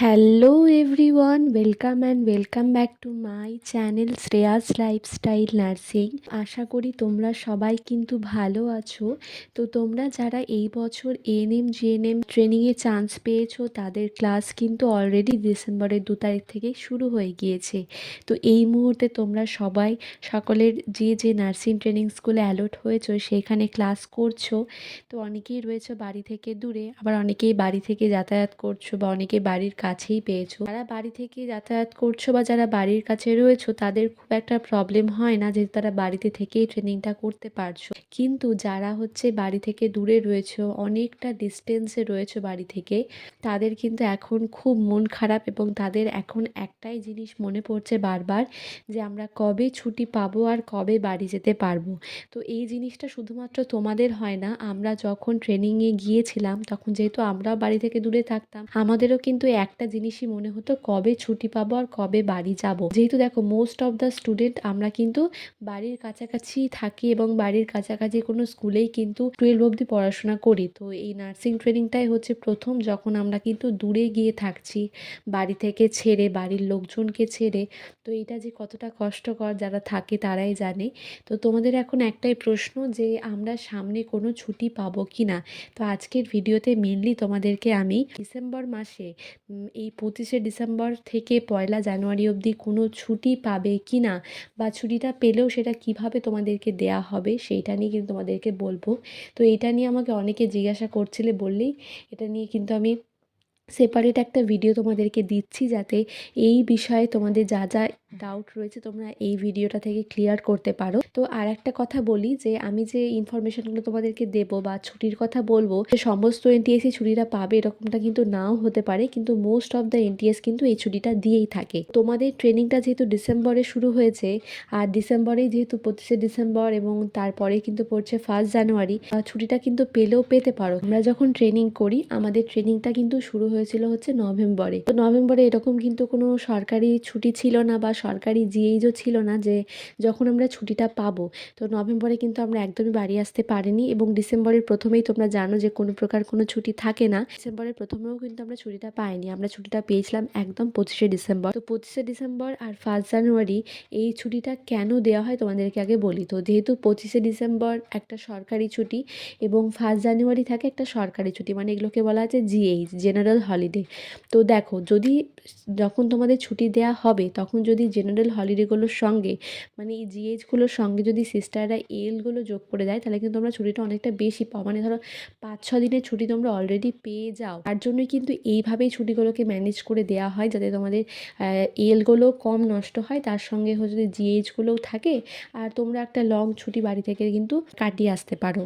Hello everyone welcome and welcome back to my channel Shreyas lifestyle nursing আশা করি তোমরা সবাই কিন্তু ভালো আছো। তো তোমরা যারা এই বছর এএনএম জিএনএম ট্রেনিংয়ে চান্স পেয়েছ, তাদের ক্লাস কিন্তু অলরেডি ডিসেম্বরের দু তারিখ থেকে শুরু হয়ে গিয়েছে। তো এই মুহূর্তে তোমরা সবাই সকলের যে যে নার্সিং ট্রেনিং স্কুলে অ্যালট হয়েছো, সেখানে ক্লাস করছ। তো অনেকেই রয়েছে বাড়ি থেকে দূরে, আবার অনেকেই বাড়ি থেকে যাতায়াত করছ বা অনেকে বাড়ির কাছেই পেয়েছ। যারা বাড়ি থেকে যাতায়াত করছ বা যারা বাড়ির কাছে রয়েছো, তাদের খুব একটা প্রবলেম হয় না যেহেতু তারা বাড়িতে থেকেই ট্রেনিংটা করতে পারছ। কিন্তু যারা হচ্ছে বাড়ি থেকে দূরে রয়েছে, অনেকটা ডিস্টেন্সে রয়েছে বাড়ি থেকে, তাদের কিন্তু এখন খুব মন খারাপ এবং তাদের এখন একটাই জিনিস মনে পড়ছে বারবার যে আমরা কবে ছুটি পাবো আর কবে বাড়ি যেতে পারব। তো এই জিনিসটা শুধুমাত্র তোমাদের হয় না, আমরা যখন ট্রেনিংয়ে গিয়েছিলাম, তখন যেহেতু আমরাও বাড়ি থেকে দূরে থাকতাম, আমাদেরও কিন্তু একটা জিনিসই মনে হতো, কবে ছুটি পাবো আর কবে বাড়ি যাব। যেহেতু দেখো মোস্ট অফ দ্য স্টুডেন্ট আমরা কিন্তু বাড়ির কাছাকাছি থাকি এবং বাড়ির কাছাকাছি কোনো স্কুলেই কিন্তু টুয়েলভ অবধি পড়াশোনা করি। তো এই নার্সিং ট্রেনিংটাই হচ্ছে প্রথম যখন আমরা কিন্তু দূরে গিয়ে থাকছি, বাড়ি থেকে ছেড়ে, বাড়ির লোকজনকে ছেড়ে। তো এটা যে কতটা কষ্টকর যারা থাকে তারাই জানে। তো তোমাদের এখন একটাই প্রশ্ন যে আমরা সামনে কোনো ছুটি পাবো কি না তো আজকের ভিডিওতে মেনলি তোমাদেরকে আমি ডিসেম্বর মাসে এই পঁচিশে ডিসেম্বর থেকে পয়লা জানুয়ারি অবধি কোনো ছুটি পাবে কি না বা ছুটিটা পেলেও সেটা কীভাবে তোমাদেরকে দেয়া হবে সেইটা নিয়ে কিন্তু তোমাদেরকে বলব। তো এটা নিয়ে আমাকে অনেকে জিজ্ঞাসা করছিলে বললেই, এটা নিয়ে কিন্তু আমি সেপারেট একটা ভিডিও তোমাদেরকে দিচ্ছি যাতে এই বিষয়ে তোমাদের যা যা ডাউট রয়েছে তোমরা এই ভিডিওটা থেকে ক্লিয়ার করতে পারো। তো আর একটা কথা বলি যে, আমি যে ইনফরমেশনগুলো তোমাদেরকে দেব বা ছুটির কথা বলব যে সমস্ত এনটিএসই ছুটিটা পাবে এরকমটা কিন্তু নাও হতে পারে, কিন্তু মোস্ট অফ দ্য এনটিএস কিন্তু এই ছুটিটা দিয়েই থাকে। তোমাদের ট্রেনিংটা যেহেতু ডিসেম্বরে শুরু হয়েছে, আর ডিসেম্বরেই যেহেতু পঁচিশে ডিসেম্বর এবং তারপরে কিন্তু পড়ছে ফার্স্ট জানুয়ারি ছুটিটা কিন্তু পেলেও পেতে পারো। আমরা যখন ট্রেনিং করি, আমাদের ট্রেনিংটা কিন্তু শুরু হয়েছিল হচ্ছে নভেম্বরে। তো নভেম্বরে এরকম কিন্তু কোনো সরকারি ছুটি ছিল না বা সরকারি জিএইচও ছিল না যে যখন আমরা ছুটিটা পাবো। তো নভেম্বরে কিন্তু আমরা একদমই বাড়ি আসতে পারিনি এবং ডিসেম্বরের প্রথমেই তোমরা জানো যে কোনো প্রকার কোনো ছুটি থাকে না। ডিসেম্বরের প্রথমেও কিন্তু আমরা ছুটিটা পাইনি। আমরা ছুটিটা পেয়েছিলাম একদম পঁচিশে ডিসেম্বর। তো পঁচিশে ডিসেম্বর আর ফার্স্ট জানুয়ারি এই ছুটিটা কেন দেওয়া হয় তোমাদেরকে আগে বলি। তো যেহেতু পঁচিশে ডিসেম্বর একটা সরকারি ছুটি এবং ফার্স্ট জানুয়ারি থাকে একটা সরকারি ছুটি। মানে এগুলোকে বলা আছে জিএইচ, জেনারেল হলিডে তো দেখো, যদি যখন তোমাদের ছুটি দেওয়া হবে, তখন যদি জেনারেল হলিডেগুলোর সঙ্গে মানে এই জিএইচগুলোর সঙ্গে যদি সিস্টাররা এলগুলো যোগ করে দেয়, তাহলে কিন্তু তোমরা ছুটিটা অনেকটা বেশি পাও। মানে ধরো, পাঁচ, ছ দিনের ছুটি তোমরা অলরেডি পেয়ে যাও। তার জন্যই কিন্তু এইভাবেই ছুটিগুলোকে ম্যানেজ করে দেওয়া হয়, যাতে তোমাদের এলগুলো কম নষ্ট হয়। তার সঙ্গে হচ্ছে জিএইচগুলোও থাকে, আর তোমরা একটা লং ছুটি বাড়ি থেকে কিন্তু কাটিয়ে আসতে পারো।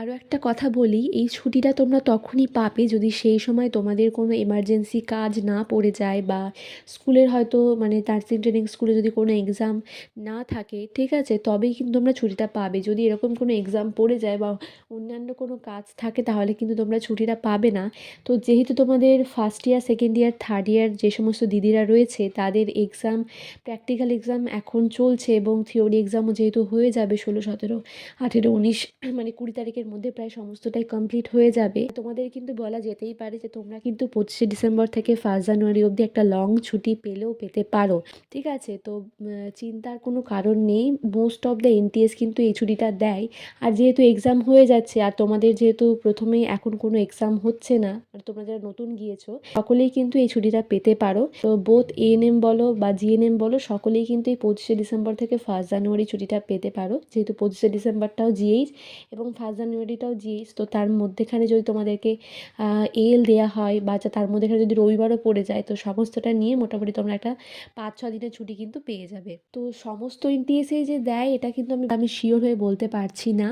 আরও একটা কথা বলি, এই ছুটিটা তোমরা তখনই পাবে যদি সেই সময় তোমাদের কোনো এমার্জেন্সি কাজ না পড়ে যায় বা স্কুলের হয়তো মানে নার্সিং ট্রেনিং স্কুলে যদি কোনো এক্সাম না থাকে, ঠিক আছে? তবেই কিন্তু তোমরা ছুটিটা পাবে। যদি এরকম কোনো এক্সাম পড়ে যায় বা অন্যান্য কোনো কাজ থাকে, তাহলে কিন্তু তোমরা ছুটিটা পাবে না। তো যেহেতু তোমাদের first year second year third year যে সমস্ত দিদিরা রয়েছে, তাদের এক্সাম প্র্যাকটিক্যাল এক্সাম এখন চলছে এবং থিওরি এক্সামও যেহেতু হয়ে যাবে ষোলো, সতেরো, আঠেরো, উনিশ মানে কুড়ি তারিখের মধ্যে প্রায় সমস্তটাই কমপ্লিট হয়ে যাবে। তোমাদের কিন্তু বলা যেতেই পারে যে তোমরা কিন্তু পঁচিশে ডিসেম্বর থেকে ফার্স্ট জানুয়ারি অবধি একটা লং ছুটি পেলেও পেতে পারো। ঠিক আছে? তো চিন্তার কোনো কারণ নেই। মোস্ট অফ দ্য এনটিএস কিন্তু এই ছুটিটা দেয়। আর যেহেতু এক্সাম হয়ে যাচ্ছে, আর তোমাদের যেহেতু প্রথমেই এখন কোনো এক্সাম হচ্ছে না, আর তোমরা যারা নতুন গিয়েছো, সকলেই কিন্তু এই ছুটিটা পেতে পারো। তো বোথ এএনএম বলো বা জিএনএম বলো, সকলেই কিন্তু এই পঁচিশে ডিসেম্বর থেকে ফার্স্ট জানুয়ারি ছুটিটা পেতে পারো। যেহেতু পঁচিশে ডিসেম্বরটাও জিএইচ এবং ফার্স্ট জানুয়ারিটাও জিএস তো তার মধ্যেখানে যদি তোমাদেরকে এল দেওয়া হয় বা যা তার মধ্যেখানে যদি রবিবারও পড়ে যায়, তো সমস্তটা নিয়ে মোটামুটি তোমরা একটা পাঁচ ছ দিনের ছুটি কিন্তু পেয়ে যাবে। তো সমস্ত এনটিএসএ যে দেয়, এটা কিন্তু আমি আমি শিওর হয়ে বলতে পারছি না।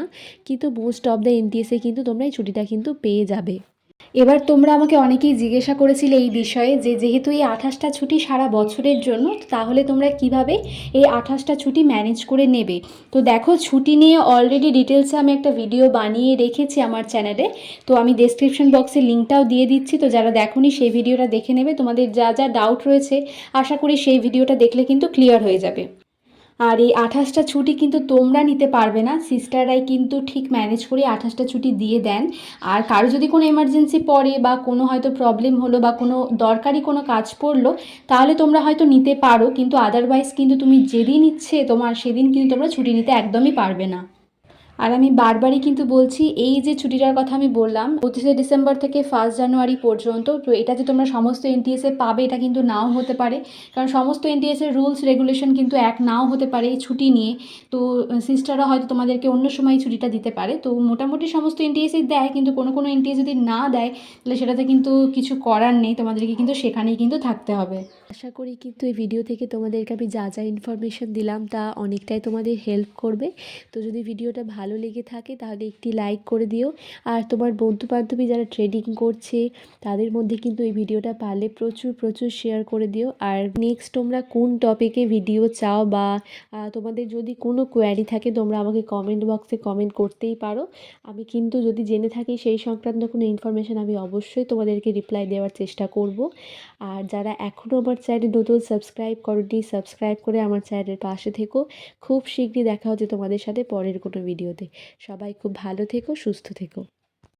কিন্তু মোস্ট অফ দ্য এনটিএসএ কিন্তু তোমরা এই ছুটিটা কিন্তু পেয়ে যাবে। এবার তোমরা আমাকে অনেকেই জিজ্ঞাসা করেছিলে এই বিষয়ে যে যেহেতু এই আঠাশটা ছুটি সারা বছরের জন্য তাহলে তোমরা কীভাবে এই আঠাশটা ছুটি ম্যানেজ করে নেবে? তো দেখো, ছুটি নিয়ে অলরেডি ডিটেলসে আমি একটা ভিডিও বানিয়ে রেখেছি আমার চ্যানেলে তো আমি ডেসক্রিপশন বক্সে লিঙ্কটাও দিয়ে দিচ্ছি। তো যারা দেখোনি, সেই ভিডিওটা দেখে নেবে। তোমাদের যা যা ডাউট রয়েছে, আশা করি সেই ভিডিওটা দেখলে কিন্তু ক্লিয়ার হয়ে যাবে। আর এই আঠাশটা ছুটি কিন্তু তোমরা নিতে পারবে না। সিস্টাররাই কিন্তু ঠিক ম্যানেজ করে আঠাশটা ছুটি দিয়ে দেন। আর কারও যদি কোনো এমার্জেন্সি পড়ে বা কোনো হয়তো প্রবলেম হলো বা কোনো দরকারি কোনো কাজ পড়ল, তাহলে তোমরা হয়তো নিতে পারো। কিন্তু আদারওয়াইজ কিন্তু তুমি যেদিন ইচ্ছে তোমার সেদিন কিন্তু তোমরা ছুটি নিতে একদমই পারবে না। আর আমি বারবারই কিন্তু বলছি, এই যে ছুটিটার কথা আমি বললাম, পঁচিশে ডিসেম্বর থেকে ফার্স্ট জানুয়ারি পর্যন্ত, তো এটা যে তোমরা সমস্ত এনটিএসে পাবে, এটা কিন্তু নাও হতে পারে। কারণ সমস্ত এনটিএসের রুলস রেগুলেশন কিন্তু এক নাও হতে পারে এই ছুটি নিয়ে। তো সিস্টাররা হয়তো তোমাদেরকে অন্য সময় ছুটিটা দিতে পারে। তো মোটামুটি সমস্ত এনটিএসই দেয়, কিন্তু কোনো কোনো এনটিএস যদি না দেয়, তাহলে সেটাতে কিন্তু কিছু করার নেই। তোমাদেরকে কিন্তু সেখানেই কিন্তু থাকতে হবে। আশা করি কিন্তু এই ভিডিও থেকে তোমাদেরকে আমি যা যা ইনফরমেশন দিলাম, তা অনেকটাই তোমাদের হেল্প করবে। তো যদি ভিডিওটা ভালো লেগে থাকে তাহলে একটি লাইক করে দিও। আর তোমার বন্ধু বান্ধবী যারা ট্রেডিং করছে, তাদের মধ্যে কিন্তু এই ভিডিওটা পারলে প্রচুর প্রচুর শেয়ার করে দিও। আর নেক্সট তোমরা কোন টপিকে ভিডিও চাও বা তোমাদের যদি কোনো কোয়ারি থাকে, তোমরা আমাকে কমেন্ট বক্সে কমেন্ট করতেই পারো। আমি কিন্তু যদি জেনে থাকি সেই সংক্রান্ত কোনো ইনফরমেশান আমি অবশ্যই তোমাদেরকে রিপ্লাই দেওয়ার চেষ্টা করব। আর যারা এখনও আমার চ্যানেল নতুন সাবস্ক্রাইব করোনি সাবস্ক্রাইব করে আমার চ্যানেলের পাশে থেকো। খুব শীঘ্রই দেখা হচ্ছে তোমাদের সাথে পরের কোনো ভিডিওতে। সবাই খুব ভালো থেকো সুস্থ থেকো।